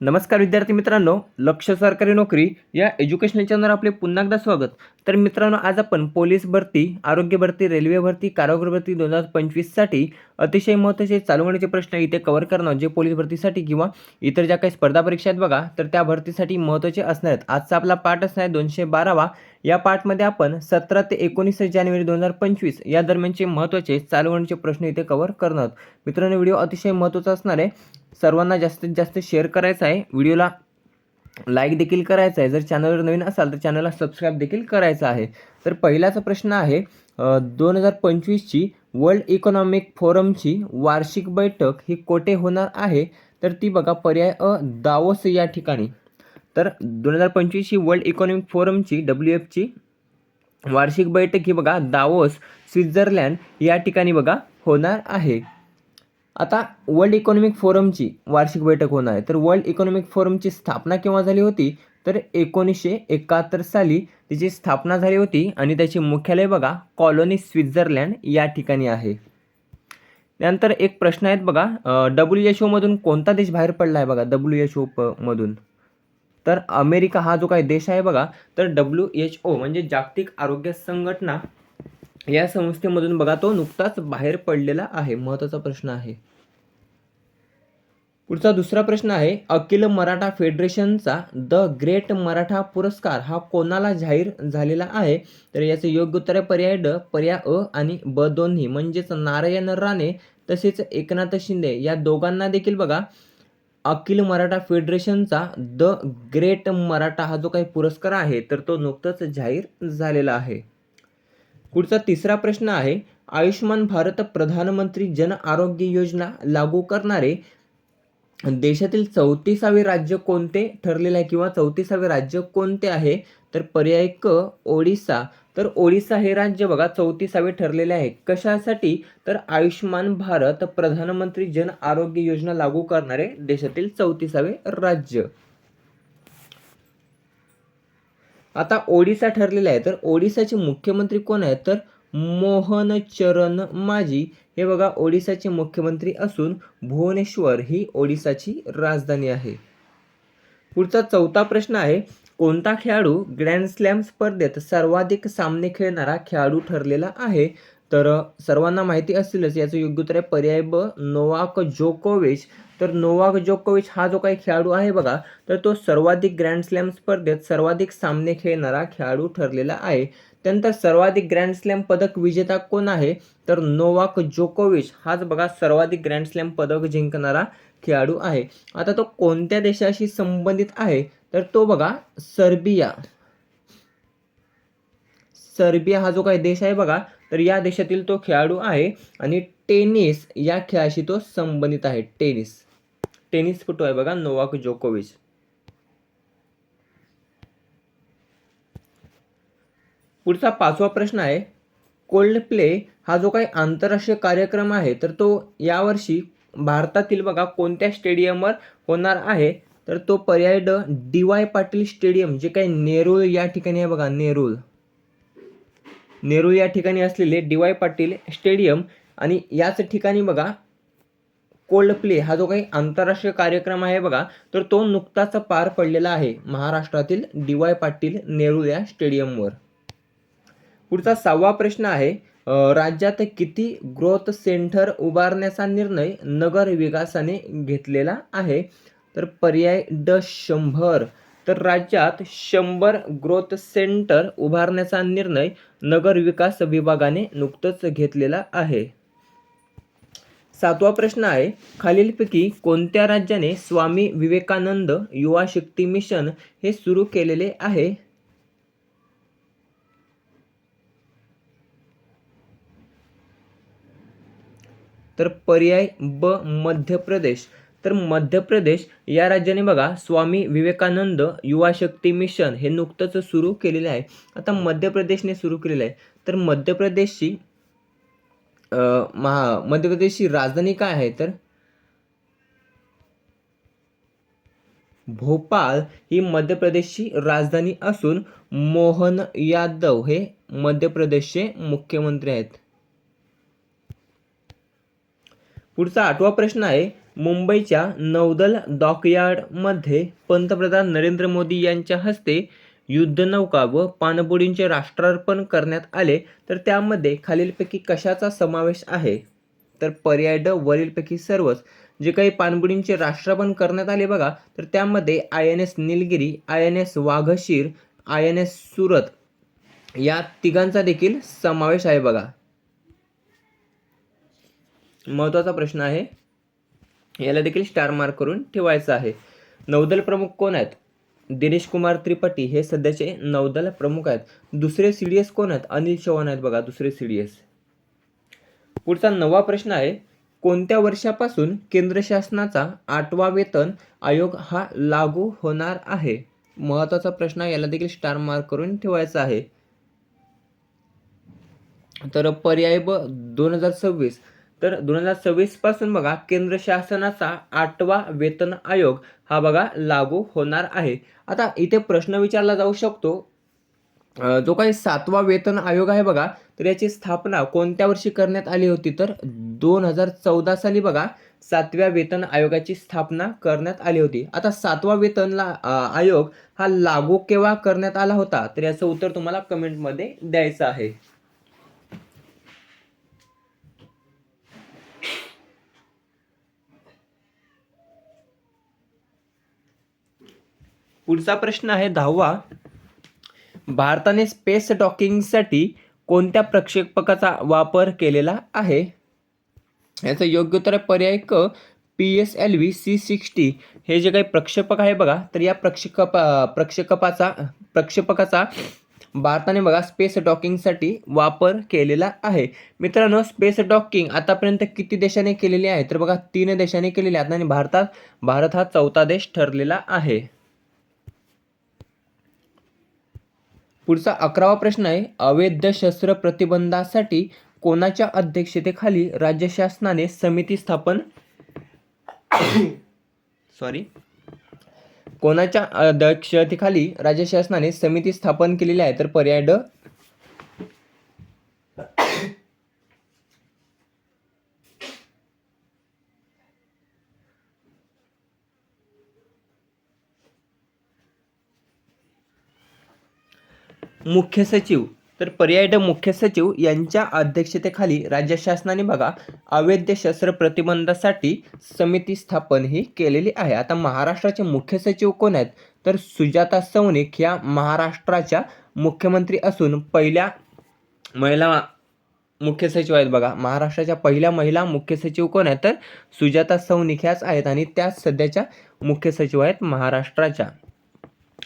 नमस्कार विद्यार्थी मित्रांनो लक्ष सरकारी नोकरी या एज्युकेशनल चॅनलवर आपले पुन्हा एकदा स्वागत. तर मित्रांनो आज आपण पोलीस भरती आरोग्य भरती रेल्वे भरती कारागृह भरती दोन हजार पंचवीससाठी अतिशय महत्त्वाचे चालू होण्याचे प्रश्न इथे कव्हर करणार. जे पोलीस भरतीसाठी किंवा इतर ज्या काही स्पर्धा परीक्षा आहेत बघा तर त्या भरतीसाठी महत्त्वाचे असणार आहेत. आजचा आपला पाठ असणार आहे दोनशे बारावा. या पाठमध्ये आपण सतरा ते एकोणीस जानेवारी दोन हजार पंचवीस या दरम्यानचे महत्त्वाचे चालू होण्याचे प्रश्न इथे कव्हर करणार आहोत. मित्रांनो व्हिडिओ अतिशय महत्त्वाचा असणार आहे. सर्वांना जास्तीत जास्त शेअर करायचा आहे. व्हिडिओला लाईक देखील करायचा आहे. जर चॅनलवर नवीन असाल तर चॅनलला सबस्क्राईब देखील करायचं आहे. तर पहिलाचा प्रश्न आहे दोन हजार पंचवीसची वर्ल्ड इकॉनॉमिक फोरमची वार्षिक बैठक ही कोठे होणार आहे? तर ती बघा पर्याय अ दावोस या ठिकाणी. तर दोन हजार पंचवीसची वर्ल्ड इकॉनॉमिक फोरमची डब्ल्यू एफची वार्षिक बैठक ही बघा दावोस स्वित्झर्लंड या ठिकाणी बघा होणार आहे. आता वर्ल्ड इकॉनॉमिक फोरमची वार्षिक बैठक होणार आहे. तर वर्ल्ड इकॉनॉमिक फोरमची स्थापना केव्हा झाली होती? तर एकोणीसशे एकाहत्तर साली तिची स्थापना झाली होती आणि त्याचे मुख्यालय बघा कॉलोनी स्वित्झर्लंड या ठिकाणी आहे. त्यानंतर एक प्रश्न आहेत बघा डब्ल्यू एच ओमधून कोणता देश बाहेर पडला आहे बघा डब्ल्यू एच ओ मधून? तर अमेरिका हा जो काही देश आहे बघा तर डब्ल्यू एच ओ म्हणजे जागतिक आरोग्य संघटना या संस्थेमधून बघा तो नुकताच बाहेर पडलेला आहे. महत्त्वाचा प्रश्न आहे. पुढचा दुसरा प्रश्न आहे अखिल मराठा फेडरेशनचा द ग्रेट मराठा पुरस्कार हा कोणाला जाहीर झालेला आहे? तर याचे योग्य उत्तर आहे पर्याय ड पर्याय अ आणि ब दोन्ही. म्हणजेच नारायण राणे तसेच एकनाथ शिंदे या दोघांना देखील बघा अखिल मराठा फेडरेशनचा द ग्रेट मराठा हा जो काही पुरस्कार आहे तर तो नुकताच जाहीर झालेला आहे. पुढचा तिसरा प्रश्न आहे आयुष्यमान भारत प्रधानमंत्री जन आरोग्य योजना लागू करणारे देशातील चौतीसावे राज्य कोणते ठरलेले आहे किंवा चौतीसावे राज्य कोणते आहे? तर पर्याय क ओडिसा. तर ओडिसा हे राज्य बघा चौतीसावे ठरलेले आहे. कशासाठी? तर आयुष्यमान भारत प्रधानमंत्री जन आरोग्य योजना लागू करणारे देशातील चौतीसावे राज्य. आता ओडिसा ठरलेला आहे. तर ओडिसाचे मुख्यमंत्री कोण आहेत? तर मोहन चरण हे बघा ओडिसाचे मुख्यमंत्री असून भुवनेश्वर ही ओडिसाची राजधानी आहे. पुढचा चौथा प्रश्न आहे कोणता खेळाडू ग्रँड स्लॅम स्पर्धेत सर्वाधिक सामने खेळणारा खेळाडू ठरलेला आहे? तर सर्वांना माहिती असतीलच याचं योग्य उत्तर आहे पर्याय ब नोवाक जोकोविच. तर नोवाक जोकोविच हा जो काही खेळाडू आहे बघा तर तो सर्वाधिक ग्रँड स्लॅम स्पर्धेत सर्वाधिक सामने खेळणारा खेळाडू ठरलेला आहे. त्यानंतर सर्वाधिक ग्रँड स्लॅम पदक विजेता कोण आहे? तर नोवाक जोकोविच. हाच बघा सर्वाधिक ग्रँड स्लॅम पदक जिंकणारा खेळाडू आहे. आता तो कोणत्या देशाशी संबंधित आहे? तर तो बघा सर्बिया. सर्बिया हा जो काही देश आहे बघा तर या देशातील तो खेळाडू आहे आणि टेनिस या खेळाशी तो संबंधित आहे. टेनिस. टेनिसपटू आहे बघा? नोवाक जोकोविच. पुढचा पाचवा प्रश्न आहे. कोल्ड प्ले हा जो काही आंतरराष्ट्रीय कार्यक्रम आहे तर तो यावर्षी भारतातील बघा कोणत्या स्टेडियमवर होणार आहे? तर तो पर्याय ड डी वाय पाटील स्टेडियम जे काही नेरूळ या ठिकाणी आहे बघा नेरूळ. नेरूळ या ठिकाणी असलेले डी वाय पाटील स्टेडियम आणि याच ठिकाणी बघा कोल्ड प्ले हा जो काही आंतरराष्ट्रीय कार्यक्रम आहे बघा तर तो नुकताच पार पडलेला आहे महाराष्ट्रातील डी वाय पाटील नेरूळ या स्टेडियमवर. पुढचा सहावा प्रश्न आहे राज्यात किती ग्रोथ सेंटर उभारण्याचा निर्णय नगर विकासाने घेतलेला आहे? तर पर्याय ड शंभर. तर राज्यात शंभर ग्रोथ सेंटर उभारण्याचा निर्णय नगर विकास विभागाने नुकतंच घेतलेला आहे. सातवा प्रश्न आहे खालीलपैकी कोणत्या राज्याने स्वामी विवेकानंद युवा शक्ती मिशन हे सुरू केलेले आहे? तर पर्याय ब मध्य प्रदेश. तर मध्य प्रदेश या राज्याने बघा स्वामी विवेकानंद युवा शक्ती मिशन हे नुकतंच सुरू केलेलं आहे. आता मध्य प्रदेशने सुरू केलेलं आहे. तर मध्य प्रदेशची महा मध्य प्रदेशची राजधानी काय आहे? तर भोपाळ ही मध्य प्रदेशची राजधानी असून मोहन यादव हे मध्य प्रदेशचे मुख्यमंत्री आहेत. पुढचा आठवा प्रश्न आहे मुंबईच्या नौदल डॉकयार्डमध्ये पंतप्रधान नरेंद्र मोदी यांच्या हस्ते युद्धनौका व पाणबुडींचे राष्ट्रार्पण करण्यात आले. तर त्यामध्ये खालीलपैकी कशाचा समावेश आहे? तर पर्याय ड वरीलपैकी सर्वच. जे काही पाणबुडींचे राष्ट्रार्पण करण्यात आले बघा तर त्यामध्ये I N S Nilgiri I N S Vaghsheer I N S Surat या तिघांचा देखील समावेश आहे बघा. महत्त्वाचा प्रश्न आहे याला देखील स्टार मार्क करून ठेवायचा आहे. नौदल प्रमुख कोण आहेत? दिनेश कुमार त्रिपाठी हे सध्याचे नौदल प्रमुख आहेत. दुसरे सी डी एस कोण आहेत? अनिल चव्हाण आहेत बघा दुसरे सी डी एस पुढचा नवा प्रश्न आहे कोणत्या वर्षापासून केंद्र शासनाचा आठवा वेतन आयोग हा लागू होणार आहे? महत्त्वाचा प्रश्न आहे याला देखील स्टार मार्क करून ठेवायचा आहे. तर पर्याय ब दोन हजार सव्वीस. तर दोन हजार सव्वीसपासून बघा केंद्र शासनाचा आठवा वेतन आयोग हा बघा लागू होणार आहे. आता इथे प्रश्न विचारला जाऊ शकतो. जो काही सातवा वेतन आयोग आहे बघा तर याची स्थापना कोणत्या वर्षी करण्यात आली होती? तर दोन हजार चौदा साली बघा सातव्या वेतन आयोगाची स्थापना करण्यात आली होती. आता सातवा वेतन ला आयोग हा लागू केव्हा करण्यात आला होता? तर याचं उत्तर तुम्हाला कमेंटमध्ये द्यायचं आहे. पुढचा प्रश्न आहे दहावा. भारताने स्पेस डॉकिंगसाठी कोणत्या प्रक्षेपकाचा वापर केलेला आहे? याचं योग्य उत्तर पर्याय क P S L V C sixty हे जे काही प्रक्षेपक आहे बघा तर या प्रक्षेप प्रक्षेपकाचा प्रक्षेपकाचा भारताने बघा स्पेस डॉकिंगसाठी वापर केलेला आहे. मित्रांनो स्पेस डॉकिंग आतापर्यंत किती देशाने केलेली आहे? तर बघा तीन देशाने केलेली आहेत आणि भारतात भारत हा चौथा देश ठरलेला आहे. पुढचा अकरावा प्रश्न आहे अवैध शस्त्र प्रतिबंधासाठी कोणाच्या अध्यक्षतेखाली राज्य शासनाने समिती स्थापन? सॉरी कोणाच्या अध्यक्षतेखाली राज्य शासनाने समिती स्थापन केलेली आहे? तर पर्याय ड मुख्य सचिव. तर पर्याय ड मुख्य सचिव यांच्या अध्यक्षतेखाली राज्य शासनाने बघा अवैध शस्त्र प्रतिबंधासाठी समिती स्थापन ही केलेली आहे. आता महाराष्ट्राचे मुख्य सचिव कोण आहेत? तर सुजाता सौनिक ह्या महाराष्ट्राच्या मुख्यमंत्री असून पहिल्या महिला मुख्य सचिव आहेत बघा. महाराष्ट्राच्या पहिल्या महिला मुख्य सचिव कोण आहेत? तर सुजाता सौनिक ह्याच आहेत आणि त्याच सध्याच्या मुख्य सचिव आहेत महाराष्ट्राच्या.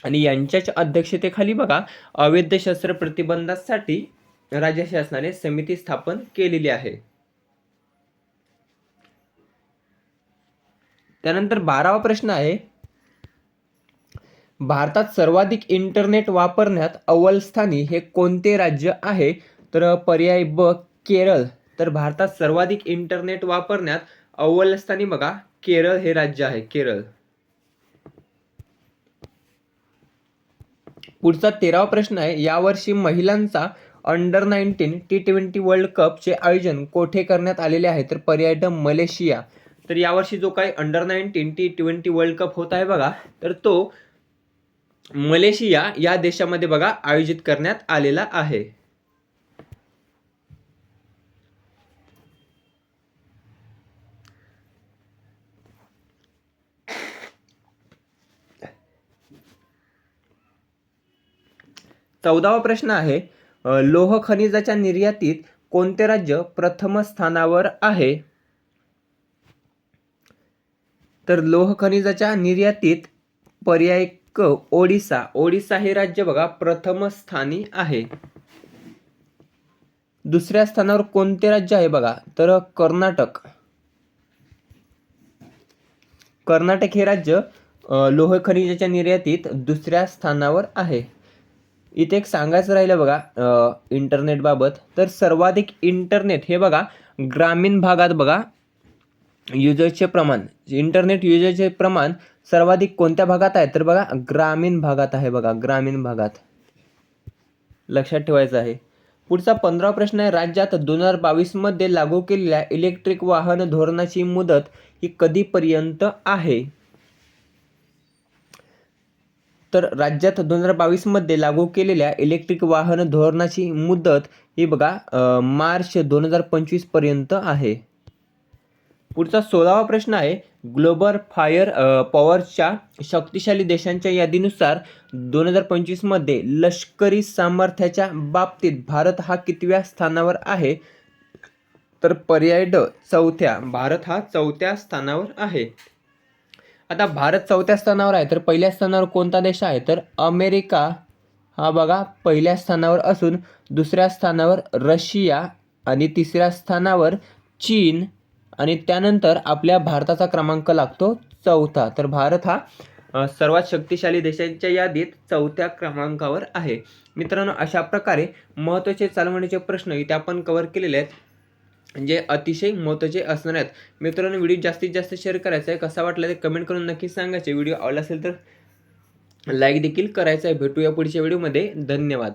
आणि यांच्याच अध्यक्षतेखाली बघा अवैध शस्त्र प्रतिबंधासाठी राज्य शासनाने समिती स्थापन केलेली आहे. त्यानंतर बारावा प्रश्न आहे भारतात सर्वाधिक इंटरनेट वापरण्यात अव्वलस्थानी हे कोणते राज्य आहे? तर पर्याय ब केरळ. तर भारतात सर्वाधिक इंटरनेट वापरण्यात अव्वलस्थानी बघा केरळ हे राज्य आहे केरळ. पुढचा तेरावा प्रश्न आहे यावर्षी महिलांचा under nineteen T twenty world कपचे आयोजन कोठे करण्यात आलेले आहे? तर पर्याय ड मलेशिया. तर यावर्षी जो काही under nineteen T twenty world cup होत आहे बघा तर तो मलेशिया या देशामध्ये बघा आयोजित करण्यात आलेला आहे. चौदावा प्रश्न आहे लोह खनिजाच्या निर्यातीत कोणते राज्य प्रथम स्थानावर आहे? तर लोह खनिजाच्या निर्यातीत पर्याय क ओडिसा ओडिसा हे राज्य बघा प्रथम स्थानी आहे. दुसऱ्या स्थानावर कोणते राज्य आहे बघा तर कर्नाटक. कर्नाटक हे राज्य लोह खनिजाच्या निर्यातीत दुसऱ्या स्थानावर आहे. इथे एक सांगायचं राहिलं बघा इंटरनेटबाबत तर सर्वाधिक इंटरनेट हे बघा ग्रामीण भागात बघा युजर्सचे प्रमाण. इंटरनेट युजरचे प्रमाण सर्वाधिक कोणत्या भागात आहे? तर बघा ग्रामीण भागात आहे बघा ग्रामीण भागात. लक्षात ठेवायचं आहे. पुढचा पंधरा प्रश्न आहे राज्यात दोन हजार बावीसमध्ये लागू केलेल्या इलेक्ट्रिक वाहन धोरणाची मुदत ही कधीपर्यंत आहे? तर राज्यात दोन हजार बावीसमध्ये लागू केलेल्या इलेक्ट्रिक वाहन धोरणाची मुदत ही बघा मार्च दोन हजार पंचवीसपर्यंत आहे. पुढचा सोळावा प्रश्न आहे ग्लोबल फायर पॉवरच्या शक्तिशाली देशांच्या यादीनुसार दोन हजार पंचवीसमध्ये लष्करी सामर्थ्याच्या बाबतीत भारत हा कितव्या स्थानावर आहे? तर पर्याय ड चौथ्या भारत हा चौथ्या स्थानावर आहे. आता भारत चौथ्या स्थानावर आहे तर पहिल्या स्थानावर कोणता देश आहे? तर अमेरिका हा बघा पहिल्या स्थानावर असून दुसऱ्या स्थानावर रशिया आणि तिसऱ्या स्थानावर चीन आणि त्यानंतर आपल्या भारताचा क्रमांक लागतो चौथा. तर भारत हा सर्वात शक्तिशाली देशांच्या यादीत चौथ्या क्रमांकावर आहे. मित्रांनो अशा प्रकारे महत्त्वाचे चालवणीचे प्रश्न इथे आपण कव्हर केलेले आहेत. जे अतिशय महत्त्वाचे असणार आहेत. मित्रांनो व्हिडिओ जास्तीत जास्त शेअर करायचा आहे. कसा वाटला ते कमेंट करून नक्की सांगायचे. व्हिडिओ आवडला असेल तर लाईक देखील करायचा आहे. भेटूया पुढच्या व्हिडिओमध्ये धन्यवाद.